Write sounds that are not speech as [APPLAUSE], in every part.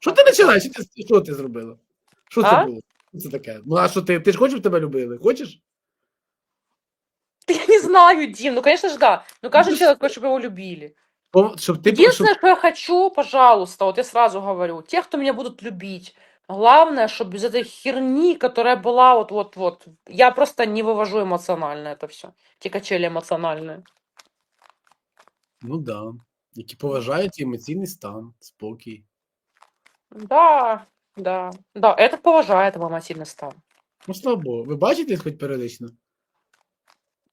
Що ти починаєш? Що ти, що ти зробила? Що це А? було? Що це таке? Ну а що ти? Ти ж хочеш, щоб тебе любили? Хочеш? Я не знаю, Дим, ну, конечно же, да. Ну, каждый Ну, человек хочет, чтобы его любили. О, Щоб ти щоб... Единственное, что я хочу, пожалуйста, вот я сразу говорю, те, кто меня будут любить, главное, чтобы без этой херни, которая была вот-вот-вот, я просто не вывожу эмоционально это все. Те качели эмоциональные. Ну да. Які поважають емоційний стан, спокій. Да, да, да, этот поважает его эмоциональный стан. Ну, слава Богу. Ви бачите хоч періодично?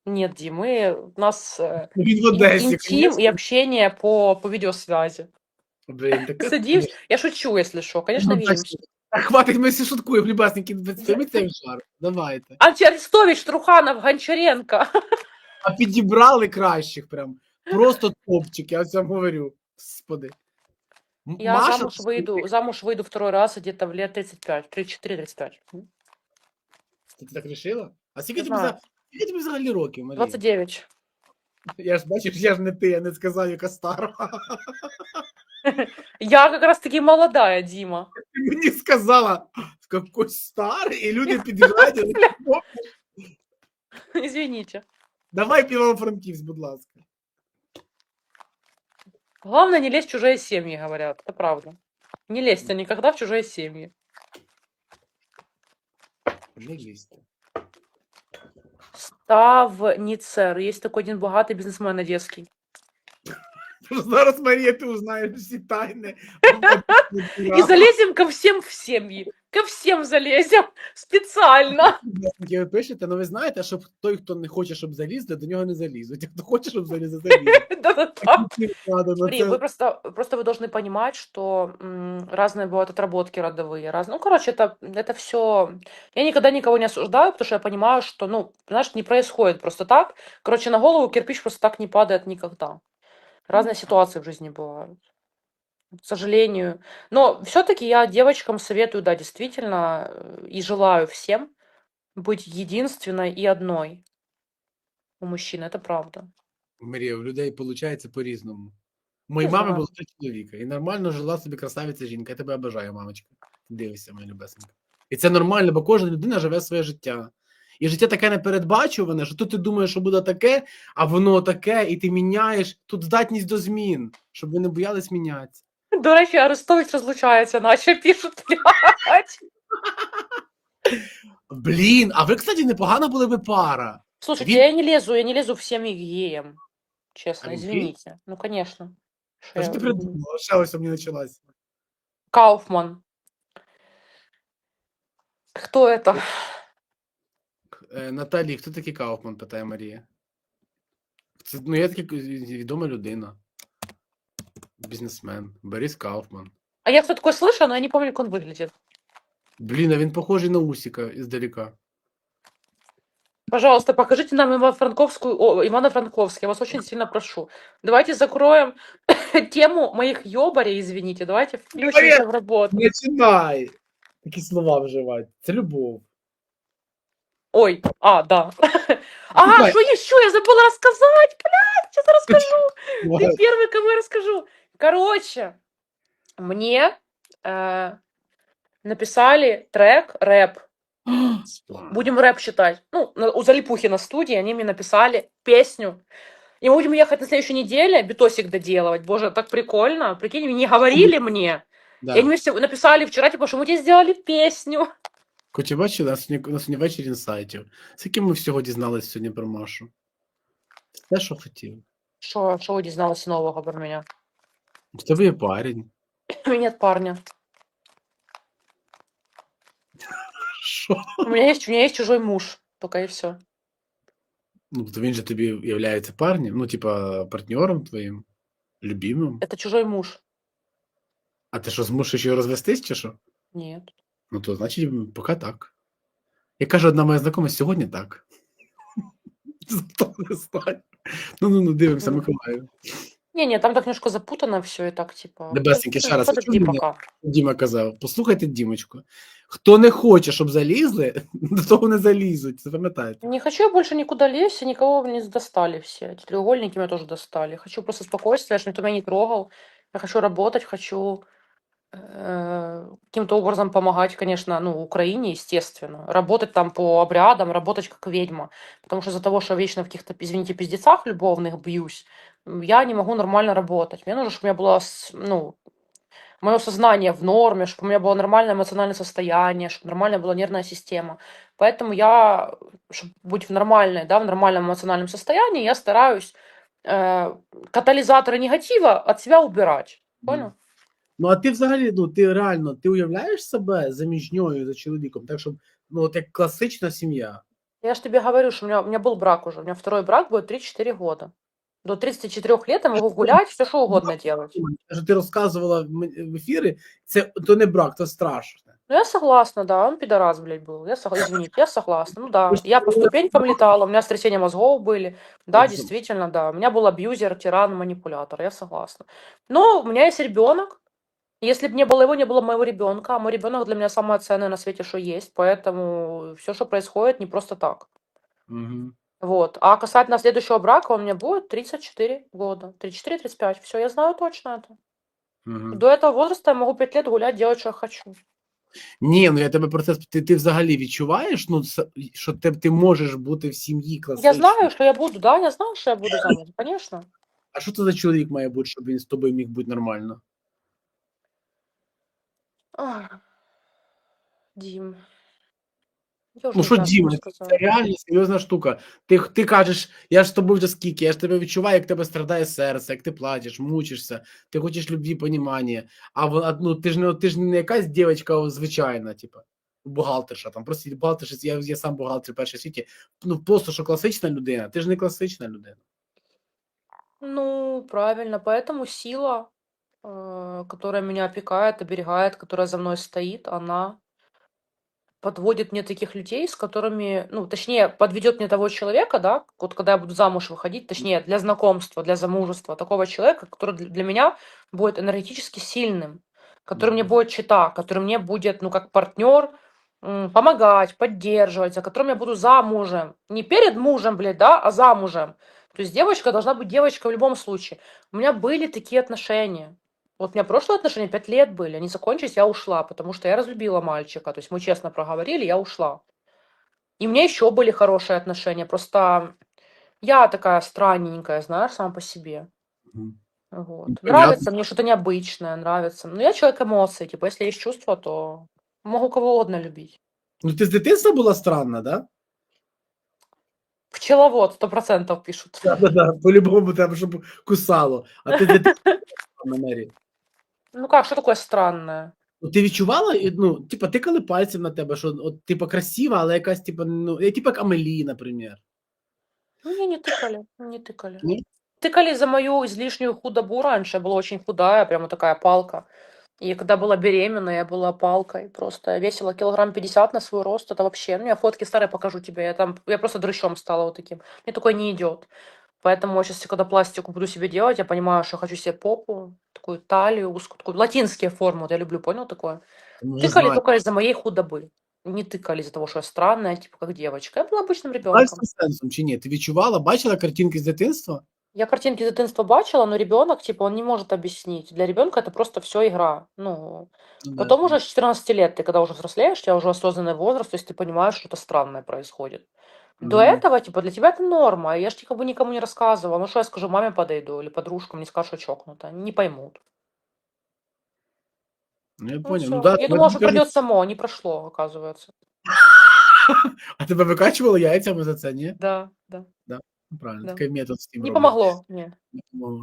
Нет, Дим, мы, у нас э, Він в ин- Одесі. интим конечно. и общение по, по видеосвязи. Блін, таке... Садимся, я шучу, если что, конечно, Ну, видимся. А хватить, ми всі шуткуємо, любасники, ми цей жар. Давайте. Антиарестович, Труханов, Гончаренко. А підібрали кращих прям. Просто топчик, я вам говорю. Господи. М- Я Маша, замуж выйду, замуж выйду второй раз где-то в лет 35, 34-35. Ти так рішила? А скільки Не тобі, знаю. за... скільки тобі взагалі років, Марія? 29. Я ж бачиш, я ж не ти, я не сказав, яка стара. [LAUGHS] Я как раз таки молодая, Дима. [LAUGHS] Ти мені сказала, какой старий, і люди підбирають. і вони, «О, [LAUGHS] Извините. Давай півофранківськ, будь ласка. Главное не лезть в чужие семьи, говорят. Это правда. Не лезьте никогда в чужие семьи. Не лізьте. Ставницер. Есть такой один богатый бизнесмен одесский. [LAUGHS] Тож Зараз Марія, ти узнаєш всі тайни. [LAUGHS] И залезем ко всем в семьи. Ко всем залезем. [LAUGHS] Специально. [LAUGHS] Ви пишете, але ви знаєте, що той, хто не хоче, щоб залізли, до нього не залізуть. А хто хоче, щоб залізли, залізли. Да-да-да. Надо, ну Смотри, це- вы просто, просто вы должны понимать, что м, разные бывают отработки родовые, разные. Ну, короче, это, это все. Я никогда никого не осуждаю, потому что я понимаю, что, ну, знаешь, не происходит просто так. Короче, на голову кирпич просто так не падает никогда. Разные ситуации в жизни бывают. К сожалению. Но все-таки я девочкам советую, да, действительно, э, и желаю всем быть единственной и одной у мужчин. Это правда. Марія, у людей виходить по-різному. У моїй Не мами знаю. було три чоловіка, і нормально жила собі красавиця жінка. Я тебе обожаю, мамочка. Дивися, моя любесенька. І це нормально, бо кожна людина живе своє життя. І життя таке непередбачуване, що тут ти думаєш, що буде таке, а воно таке, і ти міняєш. Тут здатність до змін, щоб ви не боялись мінятися. До речі, Арестович розлучається, наче пишуть. [LAUGHS] Блін, а ви, кстати, непогано були би пара. Слушайте, Ви- я не лезу, я не лезу в семьи к геям. Честно, А вы гей? извините. Ну, конечно. Що я- ти придумала? Ще ось у мене почалась. Кауфман. Кто это? Е, Наталі, хто такий Кауфман, питає Марія. Це, ну, я така відома людина. Бізнесмен. Борис Кауфман. А я кто такой слышала, но я не помню, как он выглядит. Блін, а він похожий на Усіка іздалека. Пожалуйста, покажите нам Ивано-Франковскую, о, Ивано-Франковск, я вас очень сильно прошу. Давайте закроем [COUGHS] тему моих ёбарей, извините, давайте включимся в работу. Починай! Такі слова вживати. Це любов. Ой, а, да. [LAUGHS] А, Давай. что еще? Я забыла рассказать, блядь, сейчас расскажу. Ты первый, кому я расскажу. Короче, мне э, написали трек, рэп. [GASPS] Будем рэп читать. Ну, на- у Залипухи на студии они мне написали песню. И мы будем ехать на следующей неделе, битосик доделывать. Боже, так прикольно. Прикинь, не говорили мне. Да. И они мне всё написали вчера, типа, что мы тебе сделали песню. Хоч і бачили, у нас сьогодні, у нас сьогодні вечір інсайтів. Скільки ми всього дізналися сьогодні про Машу? Все, що хотів. Что, что вы дізналась нового про меня? У тебе є парень. [COUGHS] У меня нет парня. Що? У меня есть, у меня есть чужой муж. Только и все. Ну, то він же тобі являється парнем, ну, типа, партнером твоїм, любимим. Это чужой муж. А ти що, змушуєш його розвестись, чи що? Нет. Ну, то значить, поки так. Я кажу, одна моя знакома, сьогодні так. [LAUGHS] Зато не знаю. Ну, ну, ну, дивимося. Миколаю. Не-не, там так немножко запутано все и так, типа. Небесенький, ще раз, Подожди почув мене? пока. Діма казав, послухайте Дімочку. Хто не хоче, щоб залізли, [LAUGHS] до того не залізуть. Запам'ятайте. Не хочу я больше никуда лезть, и никого не достали все. Эти треугольники меня тоже достали. Хочу просто спокойствия, чтобы никто меня не трогал. Я хочу работать, хочу э, каким-то образом помогать, конечно, ну, Украине, естественно. Работать там по обрядам, работать как ведьма. Потому что из-за того, что я вечно в каких-то, извините, пиздецах любовных бьюсь, м, я не могу нормально работать. Мне нужно, чтобы у меня было, с- ну, мое сознание в норме, чтобы у меня было нормальное эмоциональное состояние, чтобы нормальная была нервная система. Поэтому я, чтобы быть в нормальной, да, в нормальном эмоциональном состоянии, я стараюсь э, катализаторы негатива от себя убирать. Понял? Ну, а ти взагалі, ну ти реально ти уявляєш себе заміжньою за чоловіком, так щоб ну от як класична сім'я. Я же тебе говорю, что у меня, у меня был брак уже. У меня второй брак будет 3-4 года. До 34 лет я могу гулять, все что угодно делать. Що ти розказувала в м- в ефірі, це то не брак, то страшно. Ну, я согласна, да, он пидорас, блядь, был. Я согласна, извините, я согласна. Ну да, я по ступенькам летала, у меня сотрясения мозгов были. Да, Мгм. действительно, да. У меня был абьюзер, тиран, манипулятор, я согласна. Но у меня есть ребенок. Если бы не было его, не было моего ребенка. А мой ребенок для меня самое ценное на свете, что есть. Поэтому все, что происходит, не просто так. Угу. Вот. А касательно следующего брака, у меня будет 34 года. 34-35. Все, я знаю точно это. Угу. До этого возраста я могу 5 лет гулять, делать, что я хочу. Ні, ну я тебе про це сп- ти, ти взагалі відчуваєш, ну с- що ти, ти можеш бути в сім'ї класичній. Я знаю, что я буду, да, я знаю, что я буду замуж, конечно. А що це за чоловік має бути, щоб він з тобою міг бути нормально? Ах, Дим. Я Ну що, что це реально серйозна штука. Ти, ти кажеш, я ж з тобою вже скільки, я ж тебе відчуваю, як тебе страдає серце, як ти плачеш, мучишся, ти хочеш любві, понімання. А в- ну, ти ж не ти ж не якась дівчинка звичайна, типу, бухгалтерша. Там просто бухгалтерша, я, я сам бухгалтер в першій світі. Ну просто що класична людина, ти ж не класична людина. Ну, правильно, поэтому сила, э, которая меня опекает, оберегает, которая за мной стоит, она подводит мне таких людей, с которыми, ну, точнее, подведет мне того человека, да, вот когда я буду замуж выходить, точнее, для знакомства, для замужества, такого человека, который для для меня будет энергетически сильным, который мне Мгм. будет чита, который мне будет, ну, как партнер, м, помогать, поддерживать, за которым я буду замужем. Не перед мужем, блядь, да, а замужем. То есть девочка должна быть девочкой в любом случае. У меня были такие отношения. Вот у меня прошлые отношения 5 лет были, они закончились, я ушла, потому что я разлюбила мальчика. То есть мы честно проговорили, я ушла. И у меня еще были хорошие отношения, просто я такая странненькая, знаешь, сама по себе. Мгм. Вот. Ну, Нравится понятно. мне что-то необычное, нравится. Но я человек эмоций, типа, если есть чувства, то могу кого угодно любить. Ну ти з дитинства була странна, да? Пчеловод, сто процентов пишут. Да, да, да, по-любому тебе, щоб кусало. А ти з дитинства мері. Ну как, что такое странное? Ну, ти відчувала, і, ну, типа, тикали пальцем на тебе, що от, типа, красива, але якась, типа, ну, я, типа, як Амелі, наприклад. Ну, Меня не тыкали, не тыкали. Нет? Тыкали за мою излишнюю худобу раньше. Я была очень худая, прямо такая палка. И когда была беременна, я была палкой. Просто я весила килограмм 50 на свой рост. Это вообще... Ну, я фотки старые покажу тебе. Я там... Я просто дрыщом стала вот таким. Мне такое не идет. Поэтому сейчас, когда пластику буду себе делать, я понимаю, что я хочу себе попу, такую талию узкую, такую латинские формы. Вот я люблю, понял такое? Вже Тыкали знаю. только из-за моей худобы. Не тыкали из-за того, что я странная, типа как девочка. Я была обычным ребенком. З сенсом чи ні? Ти відчувала, бачила картинки з дитинства? Я картинки из дитинства бачила, но ребенок, типа, он не может объяснить. Для ребенка это просто все игра. Ну, Ну, потом уже с 14 лет, ты когда уже взрослеешь, у тебя уже осознанный возраст, то есть ты понимаешь, что-то странное происходит. До Мгм. этого, типа, для тебя это норма. Я же как бы никому не рассказывала. Ну, что я скажу, маме подойду или подружкам, не скажу, что чокнуто. Не поймут. Ну, я Ну, понял. Ну, да, я ну, думала, что придет само, не прошло, оказывается. [LAUGHS] А тебе викачували яйцями за це, ні? Да, да. Ну, Правильно, Да. такий метод з тим Не роблять. помогло, нет.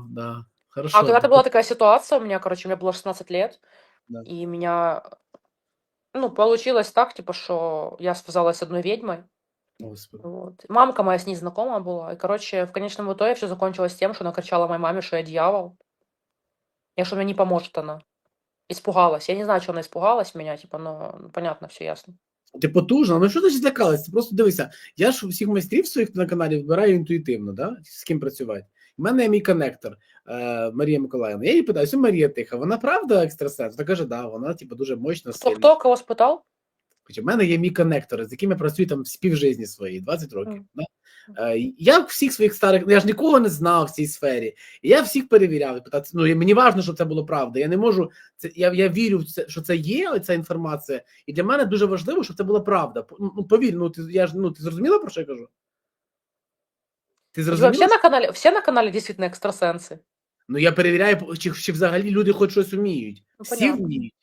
Да. Хорошо. А когда-то была такая ситуация у меня, короче, мне было 16 лет, Да. и меня, ну, получилось так, типа, что я связалась с одной ведьмой, Господи. вот. Мамка моя с ней знакома была, и, короче, в конечном итоге все закончилось тем, что она кричала моей маме, что я дьявол, и что мне не поможет она. Испугалась. Я не знаю, что она испугалась меня, типа, но ну, понятно, все ясно. Ти потужна, ну що значить злякалась? Ти просто дивися, я ж всіх майстрів своїх на каналі вибираю інтуїтивно, да? з ким працювати. У мене є мій коннектор е, Марія Миколаївна. Я її питаю, що Марія Тиха, вона правда екстрасенс? Вона каже, да, вона типу, дуже мощна, Кто, сильна. кто кого спытал? Хоча в мене є мій коннектори, з якими я працюю там з півжизні своєї, 20 років. Да? Е, Я всіх своїх старих, ну, я ж нікого не знав в цій сфері. І я всіх перевіряв. Питати, ну і мені важливо, щоб це було правда. Я не можу це. Я, я вірю що це є ця інформація, і для мене дуже важливо, щоб це була правда. П- Ну повір, ну ти я ж ну ти зрозуміла про що я кажу? Ти Все зрозуміла? на канале, все на канале действительно экстрасенсы. Ну я перевіряю, чи, чи взагалі люди хоч щось вміють. Ну, Всі вміють.